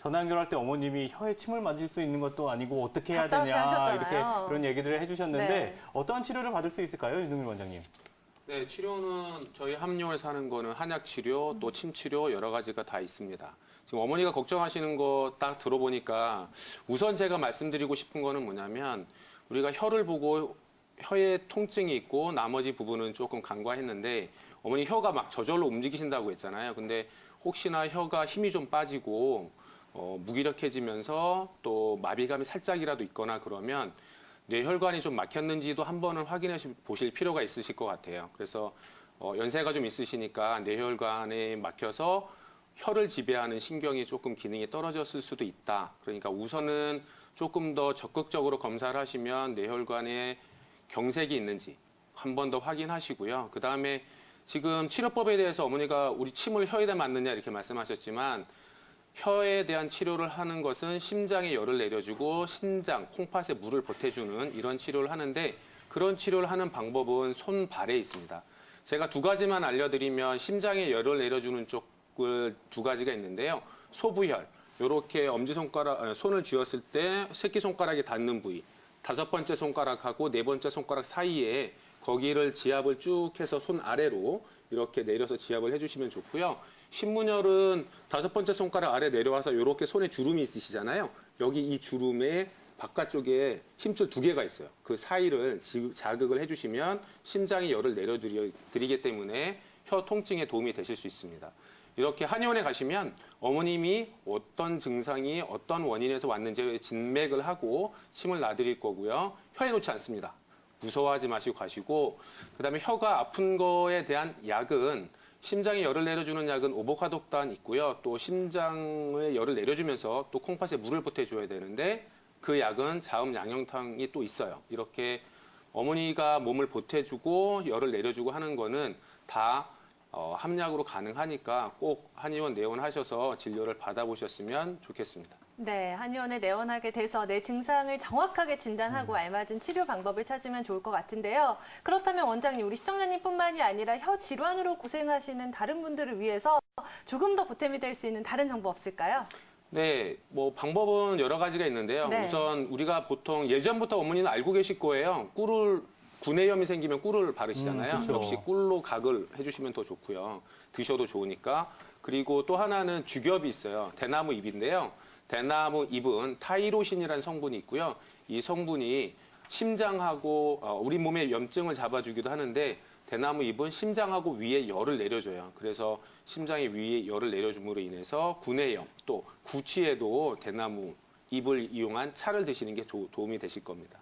전화 연결할 때 어머님이 혀에 침을 맞을 수 있는 것도 아니고 어떻게 해야 되냐 하셨잖아요. 이렇게 그런 얘기들을 해주셨는데 네. 어떠한 치료를 받을 수 있을까요, 유승민 원장님? 네, 치료는 저희 함용에서 하는 거는 한약 치료, 또 침 치료 여러 가지가 다 있습니다. 지금 어머니가 걱정하시는 거 딱 들어보니까 우선 제가 말씀드리고 싶은 거는 뭐냐면 우리가 혀를 보고 혀에 통증이 있고 나머지 부분은 조금 간과했는데 어머니 혀가 막 저절로 움직이신다고 했잖아요. 근데 혹시나 혀가 힘이 좀 빠지고 어, 무기력해지면서 또 마비감이 살짝이라도 있거나 그러면 뇌혈관이 좀 막혔는지도 한 번은 확인해 보실 필요가 있으실 것 같아요. 그래서 어, 연세가 좀 있으시니까 뇌혈관에 막혀서 혀를 지배하는 신경이 조금 기능이 떨어졌을 수도 있다. 그러니까 우선은 조금 더 적극적으로 검사를 하시면 뇌혈관에 경색이 있는지 한 번 더 확인하시고요. 그 다음에 지금 치료법에 대해서 어머니가 우리 침을 혀에다 맞느냐 이렇게 말씀하셨지만 혀에 대한 치료를 하는 것은 심장에 열을 내려주고 신장, 콩팥에 물을 보태주는 이런 치료를 하는데 그런 치료를 하는 방법은 손발에 있습니다. 제가 두 가지만 알려드리면 심장에 열을 내려주는 쪽을 두 가지가 있는데요. 소부혈, 이렇게 엄지손가락, 아, 손을 쥐었을 때 새끼손가락에 닿는 부위, 다섯 번째 손가락하고 네 번째 손가락 사이에 거기를 지압을 쭉 해서 손 아래로 이렇게 내려서 지압을 해주시면 좋고요. 신문열은 다섯 번째 손가락 아래 내려와서 이렇게 손에 주름이 있으시잖아요. 여기 이 주름에 바깥쪽에 힘줄 두 개가 있어요. 그 사이를 지- 자극을 해주시면 심장이 열을 내려드리기 때문에 혀 통증에 도움이 되실 수 있습니다. 이렇게 한의원에 가시면 어머님이 어떤 증상이 어떤 원인에서 왔는지 진맥을 하고 침을 놔드릴 거고요. 혀에 놓지 않습니다. 무서워하지 마시고 가시고 그다음에 혀가 아픈 거에 대한 약은 심장에 열을 내려주는 약은 오보카독단 있고요. 또 심장에 열을 내려주면서 또 콩팥에 물을 보태줘야 되는데 그 약은 자음 양형탕이 또 있어요. 이렇게 어머니가 몸을 보태주고 열을 내려주고 하는 거는 다 어, 함약으로 가능하니까 꼭 한의원 내원하셔서 진료를 받아보셨으면 좋겠습니다. 네, 한의원에 내원하게 돼서 내 증상을 정확하게 진단하고 알맞은 치료 방법을 찾으면 좋을 것 같은데요. 그렇다면 원장님, 우리 시청자님뿐만이 아니라 혀 질환으로 고생하시는 다른 분들을 위해서 조금 더 보탬이 될 수 있는 다른 정보 없을까요? 네, 뭐 방법은 여러 가지가 있는데요. 네. 우선 우리가 보통 예전부터 어머니는 알고 계실 거예요. 꿀을 구내염이 생기면 꿀을 바르시잖아요. 음, 그쵸. 역시 꿀로 각을 해주시면 더 좋고요. 드셔도 좋으니까. 그리고 또 하나는 죽엽이 있어요. 대나무 잎인데요. 대나무 잎은 타이로신이라는 성분이 있고요. 이 성분이 심장하고 어, 우리 몸의 염증을 잡아주기도 하는데 대나무 잎은 심장하고 위에 열을 내려줘요. 그래서 심장의 위에 열을 내려줌으로 인해서 구내염 또 구취에도 대나무 잎을 이용한 차를 드시는 게 조- 도움이 되실 겁니다.